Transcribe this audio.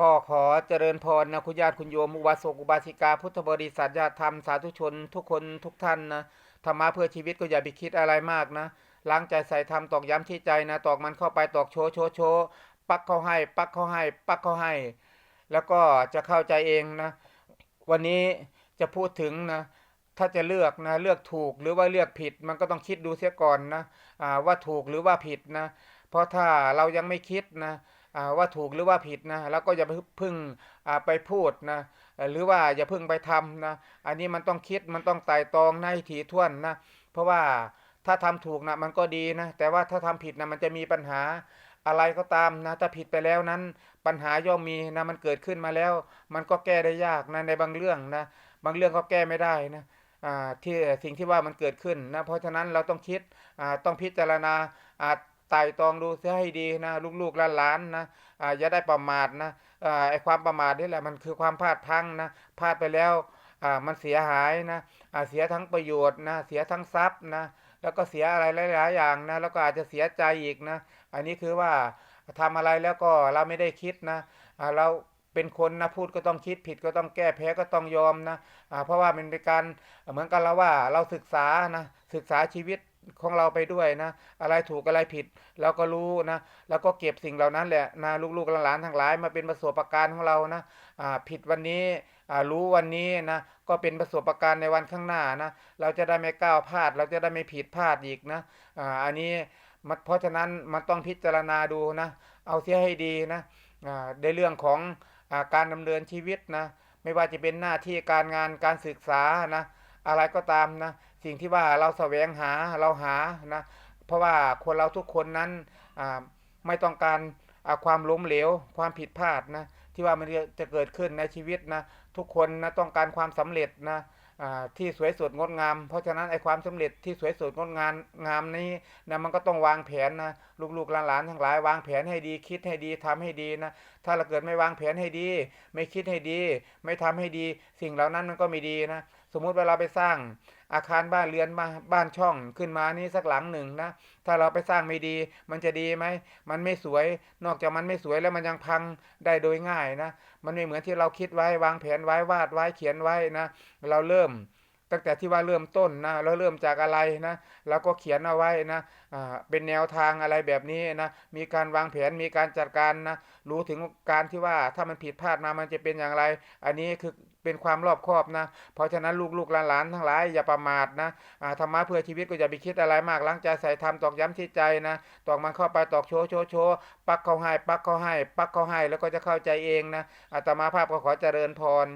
ก็ขอเจริญพรนะคุณญาติคุณโยมอุบาสกอุบาสิกา พุทธบริษัทญาติธรรมสาธุชน ทุกคนทุกท่านนะธรรมะเพื่อชีวิตก็อย่าไปคิดอะไรมากนะล้างใจใส่ธรรมตอกย้ำที่ใจนะตอกมันเข้าไปตอกโชโชโชปักเข้าให้ ปักเข้าให้ ปักเข้าให้ แล้วก็จะเข้าใจเองนะวันนี้จะพูดถึงนะถ้าจะเลือกนะเลือกถูกหรือว่าเลือกผิด มันก็ต้องคิดดูเสียก่อนนะว่าถูกหรือว่าผิดนะเพราะถ้าเรายังไม่คิดนะ ว่าถูกหรือว่าผิดนะแล้วก็อย่าพึ่งไปพูดนะหรือว่าอย่าพึ่งไปทำนะอันนี้มันต้องคิดมันต้องไต่ตองในถี่ถ้วนนะเพราะว่าถ้าทำถูกนะมันก็ดีนะแต่ว่าถ้าทำผิดนะมันจะมีปัญหาอะไรก็ตามนะถ้าผิดไปแล้วนั้นปัญหาย่อมมีนะมันเกิดขึ้นมาแล้ว มันก็แก้ได้ยากนะในบางเรื่องนะบางเรื่องก็แก้ไม่ได้นะอ่าที่สิ่งที่ว่ามันเกิดขึ้นนะเพราะฉะนั้นเราต้องคิดอ่าต้องพิจารณาอ่า ไต่ตองดูเสียให้ดีนะลูกๆหลานๆนะอ่าอย่าได้ประมาทนะอ่าไอความประมาทนี่แหละมันคือความพลาดพลั้งนะพลาดไปแล้วอ่ามันเสียหายนะอ่าเสียทั้งประโยชน์นะเสียทั้งทรัพย์นะแล้วก็เสียอะไรหลายๆอย่างนะแล้วก็อาจจะเสียใจอีกนะอันนี้คือว่าทำอะไรแล้วก็เราไม่ได้คิดนะเราเป็นคนนะพูดก็ต้องคิดผิดก็ต้องแก้แพ้ก็ต้องยอมนะเพราะว่ามันเป็นการเหมือนกันแล้วว่าเราศึกษานะศึกษาชีวิต ของเราไปด้วยนะ อะไรถูกอะไรผิดเราก็รู้นะแล้วก็เก็บสิ่งเหล่านั้นแหละนะลูกๆหลานๆทั้งหลายมาเป็นประสบการณ์ของเรานะผิดวันนี้รู้วันนี้นะก็เป็นประสบการณ์ในวันข้างหน้านะเราจะได้ไม่ก้าวพลาด เราจะได้ไม่ผิดพลาดอีกนะอันนี้มันเพราะฉะนั้นมันต้องพิจารณาดูนะเอาเสียให้ดีนะในเรื่องของอการดำเนินชีวิตนะไม่ว่าจะเป็นหน้าที่การงานการศึกษานะอะไรก็ตามนะ สิ่งที่ว่าเราแสวงหาเราหานะเพราะว่าคนเราทุกคนนั้นไม่ต้องการความล้มเหลวความผิดพลาดนะที่ว่ามันจะเกิดขึ้นในชีวิตนะทุกคนนะต้องการความสำเร็จนะที่สวยสดงดงาม เพราะฉะนั้นไอ้ความสำเร็จที่สวยสดงดงามงามนี้นะมันก็ต้องวางแผนนะลูกๆหลานๆทั้งหลายวางแผนให้ดีคิดให้ดีทำให้ดีนะถ้าเราเกิดไม่วางแผนให้ดี ไม่คิดให้ดี ไม่ทำให้ดี สิ่งเหล่านั้นมันก็ไม่ดีนะสมมุติว่าเราไปสร้าง อาคารบ้านเรือนมาบ้านช่องขึ้นมานี่สักหลังหนึ่งนะถ้าเราไปสร้างไม่ดี มันจะดีไหมมันไม่สวย นอกจากมันไม่สวยแล้วมันยังพังได้โดยง่ายนะ มันไม่เหมือนที่เราคิดไว้วางแผนไว้วาดไว้เขียนไว้นะ เราเริ่ม ตั้งแต่ที่ว่าเริ่มต้นนะเราเริ่มจากอะไรนะเราก็เขียนเอาไว้นะเป็นแนวทางอะไรแบบนี้นะมีการวางแผนมีการจัดการนะรู้ถึงการที่ว่าถ้ามันผิดพลาดมามันจะเป็นอย่างไร อันนี้คือเป็นความรอบคอบนะ เพราะฉะนั้นลูกๆหลานๆทั้งหลายอย่าประมาทนะธรรมะเพื่อชีวิตก็อย่าไปคิดอะไรมากล้างใจใส่ธรรมตอกย้ำที่ใจนะตอกมันเข้าไปตอกโชว์โชว์โชว์ปักเข้าให้ ปักเข้าให้ ปักเข้าให้แล้วก็จะเข้าใจเองนะอาตมาภาพก็ขอเจริญพร